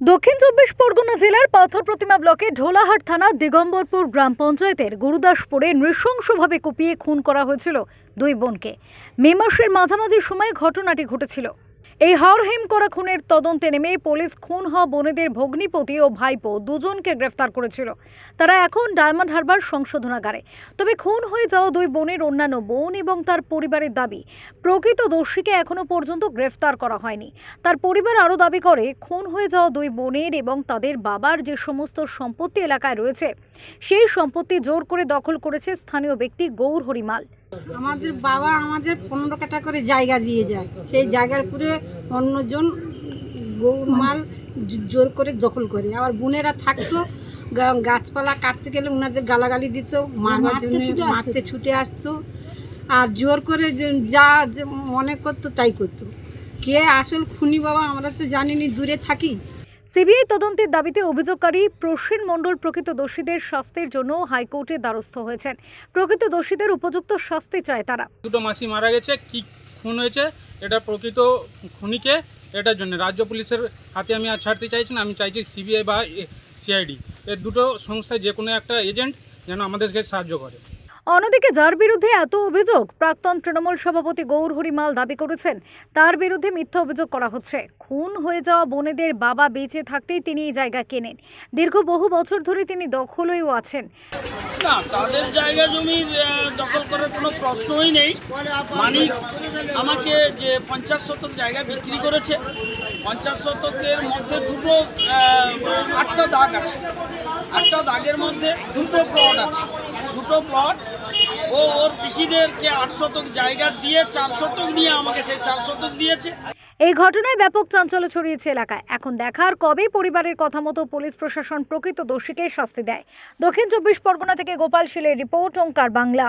দক্ষিণ চব্বিশ পরগনা জেলার পাথর প্রতিমা ব্লকে ঢোলাহাট থানা, দিগম্বরপুর গ্রাম পঞ্চায়েতের গুরুদাসপুরে নৃশংসভাবে কুপিয়ে খুন করা হয়েছিল দুই বোনকে। মে মাসের মাঝামাঝি সময়ে ঘটনাটি ঘটেছিল। এই হাড়হিম করা খুনের তদন্তে নেমে পুলিশ খুন হওয়া বোনেদের ভগ্নিপতি ও ভাইপো দুজনকে গ্রেফতার করেছিল। তারা এখন ডায়মন্ড হারবার সংশোধনাগারে। তবে খুন হয়ে যাওয়া দুই বোনের অন্যান্য বোন এবং তার পরিবারের দাবি, প্রকৃত দোষীকে এখনও পর্যন্ত গ্রেফতার করা হয়নি। তার পরিবার আরও দাবি করে, খুন হয়ে যাওয়া দুই বোনের এবং তাদের বাবার যে সমস্ত সম্পত্তি এলাকায় রয়েছে, সেই সম্পত্তি জোর করে দখল করেছে স্থানীয় ব্যক্তি গৌর হরিমাল। আমাদের বাবা আমাদের পনেরো কাটা করে জায়গা দিয়ে যায়। সেই জায়গার উপরে অন্যজন গৌমাল জোর করে দখল করে। আবার বোনেরা থাকতো গাছপালা কাটতে গেলে ওনাদের গালাগালি দিত মারবার জন্য মারতে ছুটে আসতো। আর জোর করে যা যে মনে করতো তাই করতো। কে আসল খুনি বাবা আমরা তো জানিনি দূরে থাকি। সিবিআই তদন্তের দাবিতে অভিযোগকারী প্রসেন মণ্ডল প্রকৃত দোষীদের শাস্তির জন্য হাইকোর্টের দ্বারস্থ হয়েছেন। প্রকৃত দোষীদের উপযুক্ত শাস্তি চায় তারা। দুটো মাসি মারা গেছে, কি খুন হয়েছে, এটা প্রকৃত খুনিকে, এটার জন্য রাজ্য পুলিশের হাতে আমি আর ছাড়তে চাইছি না, আমি চাইছি সিবিআই বা সিআইডি। এর দুটো সংস্থায় যে কোনো একটা এজেন্ট যেন আমাদেরকে সাহায্য করে। অন্যদিকে যার বিরুদ্ধে এত অভিযোগ প্রাক্তন তৃণমূল সভাপতি গৌর হরিমাল দাবি করেছেন তার বিরুদ্ধে মিথ্যা অভিযোগ করা হচ্ছে। খুন হয়ে যাওয়া বোনেদের বাবা বেঁচে থাকতেই তিনি এই জায়গা কেনেন। দীর্ঘ বহু বছর ধরে তিনি দখলেও আছেন। না তাদের জায়গা আহ, দখল করার কোনো প্রশ্নই নেই। মালিক আমাকে যে পঞ্চাশ শতক জায়গা বিক্রি করেছে পঞ্চাশ শতকের মধ্যে দুটো আটটা দাগ আছে। আটটা দাগের মধ্যে দুটো প্লট আছে। দুটো প্লট ও ওর পিসিদেরকে আট শতক জায়গা দিয়ে চার শতক নিয়ে আমাকে চার শতক দিয়েছে। এই ঘটনায় ব্যাপক চাঞ্চল্য ছড়িয়েছে এলাকায়। এখন দেখার কবে পরিবারের কথা মতো পুলিশ প্রশাসন প্রকৃত দোষীকে শাস্তি দেয়। দক্ষিণ চব্বিশ পরগনা থেকে গোপাল শিলের রিপোর্ট, ওঙ্কার বাংলা।